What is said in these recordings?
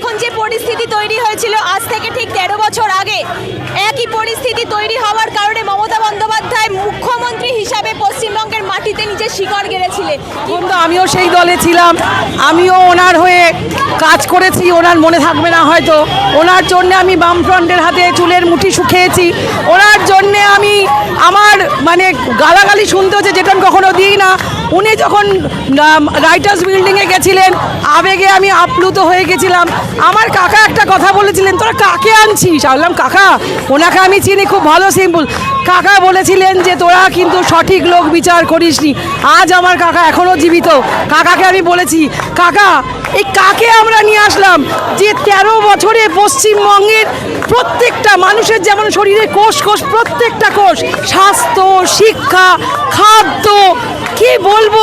এখন যে পরিস্থিতি তৈরি হয়েছিল, আজ থেকে ঠিক তেরো বছর আগে একই পরিস্থিতি তৈরি হওয়ার কারণে মমতা বন্দ্যোপাধ্যায় মুখ্যমন্ত্রী হিসাবে পশ্চিমবঙ্গের মাটিতে নিজের শিকড় গেড়েছিলেন। কিন্তু আমিও সেই দলে ছিলাম। আমিও ওনার হয়ে কাজ করেছি, ওনার মনে থাকবে না হয়তো। ওনার জন্য আমি বামফ্রন্টের হাতে চুলের মুঠি শুকিয়েছি। ওনার জন্য আমি আমার মানে গালাগালি শুনতে হচ্ছে, যেটা আমি কখনো দিই না। উনি যখন রাইটার্স বিল্ডিংয়ে গেছিলেন, আবেগে আমি আপ্লুত হয়ে গেছিলাম। আমার কাকা একটা কথা বলেছিলেন, তোরা কাকে আনছিস? বললাম, কাকা, ওনাকে আমি চিনি, খুব ভালো সিম্পল কাকা বলেছিলেন যে, তোরা কিন্তু সঠিক লোক বিচার করিসনি। আজ আমার কাকা এখনও জীবিত। কাকাকে আমি বলেছি, কাকা, এই কাকে আমরা নিয়ে আসলাম যে তেরো বছরে পশ্চিমবঙ্গের প্রত্যেকটা মানুষের যেমন শরীরে কোষ কোষ, প্রত্যেকটা কোষ, স্বাস্থ্য, শিক্ষা, খাদ্য কি বলব?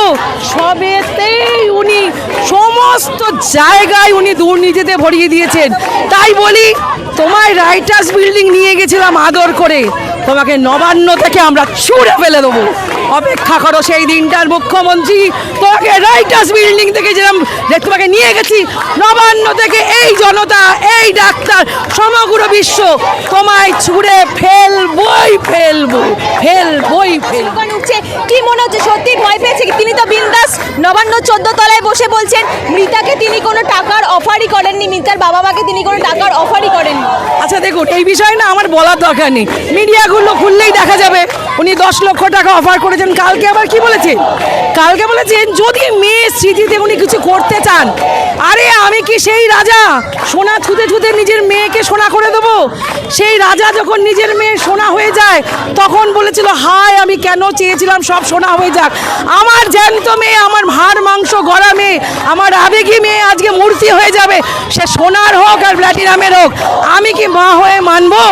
সবেতেই উনি সমস্ত জায়গায় উনি দুর্নীতিতে ভরিয়ে দিয়েছেন। তাই বলি, তোমায় রাইটার্স বিল্ডিং নিয়ে গেছিলাম আদর করে। তোমাকে নবান্ন থেকে আমরা ছুঁড়ে ফেলে দেবো। অপেক্ষা করো সেই দিনটার মুখ্যমন্ত্রী। তোমাকে রাইটার্স বিল্ডিং থেকে যেরকম তোমাকে নিয়ে গেছি। নবান্ন থেকে এই জনতা, এই ডাক্তার সমগ্র বিশ্ব তোমায় ছুঁড়ে ফেলবই ফেলব ফেলবই ফেলব। কি মনে হচ্ছে? সত্যি ভয় পেয়েছে তিনি তো বিন্দাস নবান্ন চোদ্দ তলায় বসে বলছেন মৃতাকে তিনি কোনো টাকার অফারই করেননি মৃতার বাবা মাকে তিনি কোনো টাকার অফারই করেননি। আচ্ছা দেখুন এই বিষয়ে না আমার বলার দরকার নেই। মিডিয়াগুলো খুললেই দেখা যাবে উনি দশ লক্ষ টাকা অফার করেছেন। কালকে আবার কি বলেছেন কালকে বলেছেন যদি স্মৃতিতে উনি কিছু করতে চান। আরে, আমি কি সেই রাজা? সোনা ছুতে ছুতে নিজের মেয়েকে সোনা করে দেবো? সেই রাজা যখন নিজের মেয়ে সোনা হয়ে যায়, তখন বলেছিল, হায়, আমি কেন চেয়েছিলাম সব সোনা হয়ে যাক? আমার জ্যান্ত মেয়ে, আমার হাড় মাংস গড়া মেয়ে, আমার আবেগী মেয়ে আজকে মূর্তি হয়ে যাবে। সে সোনার হোক আর প্ল্যাটিনামের হোক, আমি কি মা হয়ে মানবো?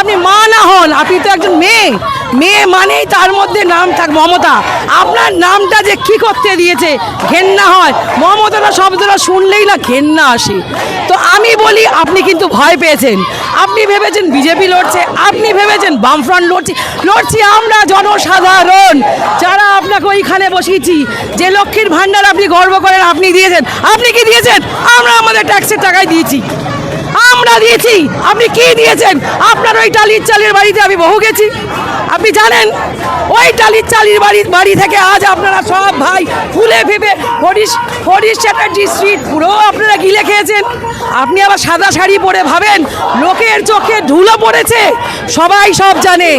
আপনি মা না হন, আপনি তো একজন মেয়ে। মেয়ে মানেই তার মধ্যে নাম থাক মমতা। আপনার নামটা যে কি করতে দিয়েছে, ঘেন্না হয়। মমতাটা শব্দটা শুনলেই না ঘেন্না আসে। তো আমি বলি, আপনি কিন্তু ভয় পেয়েছেন। আপনি ভেবেছেন বিজেপি লড়ছে, আপনি ভেবেছেন বামফ্রন্ট লড়ছি। লড়ছি আমরা জনসাধারণ, যারা আপনাকে ওইখানে বসিয়েছি। যে লক্ষ্মীর ভাণ্ডার আপনি গর্ব করেন, আপনি দিয়েছেন। আপনি কি দিয়েছেন? আমরা আমাদের ট্যাক্সের টাকায় দিয়েছি। দিয়েছি আপনি কি দিয়েছেন? আপনার ওই টালির চালের বাড়িতে আমি বহু গেছি। আপনি জানেন, ওই টালির চালির বাড়ি বাড়ি থেকে আজ আপনারা সব ভাই ফুলে ফেপে হরিশ হরিশ চ্যাটার্জি স্ট্রিট পুরো আপনারা গিলে খেয়েছেন। আপনি আবার সাদা শাড়ি পরে ভাবেন, লোকের চোখে ধুলো পড়েছে। সবাই সব জানে,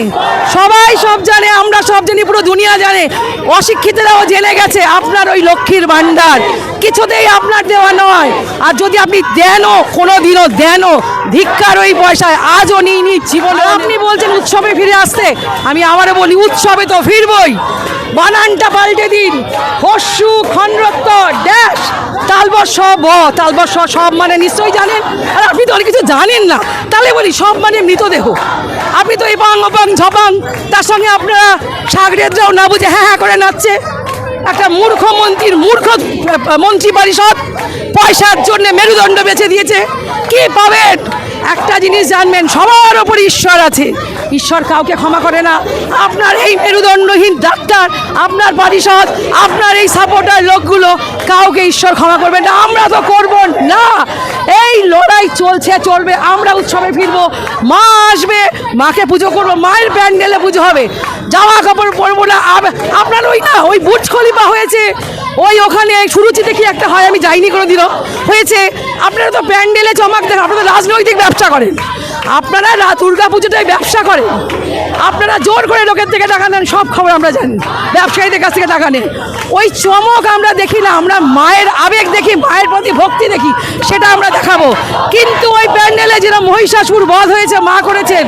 সবাই সব জানে, আমরা সব জানি, পুরো দুনিয়া জানে। অশিক্ষিতরাও জেনে গেছে, আপনার ওই লক্ষ্মীর ভাণ্ডার। কিছুতেই আপনার দেওয়া নয়। আর যদি আপনি দেনও কোনো দিনও দেনও ধিক্কার ওই পয়সায় আজও নিই নি জীবনে। আপনি বলছেন উৎসবে ফিরে আসতে, আমি আবারও বলি উৎসবে তো ফিরবই। বানানটা পাল্টে দিন। হস্যু, খণ্ডত্ব, ড্যাশ, তালবর্ষ, ব। তালবর্ষ সব মানে নিশ্চয়ই জানেন। আর আপনি তো অনেক কিছু জানেন না। তাহলে বলি সব মানে মৃতদেহ। আপনি তো এই বাং অপাং ঝপাং, তার সঙ্গে আপনারা সাগরেদরাও না বুঝে হ্যাঁ হ্যাঁ করে নাচছে। একটা মূর্খ মন্ত্রীর মূর্খ মন্ত্রী পরিষদ পয়সার জন্য মেরুদণ্ড বেছে দিয়েছে। কি পাবেন? একটা জিনিস জানবেন, সবার ওপর ঈশ্বর আছে। ঈশ্বর কাউকে ক্ষমা করে না। আপনার এই মেরুদণ্ডহীন ডাক্তার, আপনার পরিষদ, আপনার এই সাপোর্টার লোকগুলো কাউকে ঈশ্বর ক্ষমা করবে না। আমরা তো করব না। এই লড়াই চলছে, চলবে। আমরা উৎসবে ফিরবো। মা আসবে, মাকে পুজো করব। মায়ের প্যান্ডেলে পুজো হবে। জামা কাপড় পরবো না। আপনার ওই না, ওই বুর্জ খলিফা হয়েছে। ওই ওখানে সুরুচিতে কি একটা হয়, আমি যাইনি কোনো দিনও হয়েছে, আপনারা তো প্যান্ডেলে চমক দেন, আপনারা রাজনৈতিক ব্যবসা করেন। আপনারা দুর্গা পুজোটাই ব্যবসা করেন। আপনারা জোর করে লোকের থেকে টাকা নেন সব খবর আমরা জানি। ব্যবসায়ীদের কাছ থেকে টাকা নেন ওই চমক আমরা দেখি না, আমরা মায়ের আবেগ দেখি, মায়ের প্রতি ভক্তি দেখি, সেটা আমরা দেখাবো। কিন্তু ওই প্যান্ডেলে যেটা মহিষাসুর বধ হয়েছে, মা করেছেন,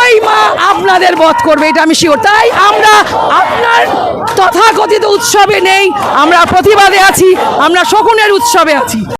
ওই মা আপনাদের বধ করবে, এটা আমি শিওর তাই আমরা আপনার তথাকথিত উৎসবে নেই, আমরা প্রতিবাদে আছি, আমরা শকুনের উৎসবে আছি।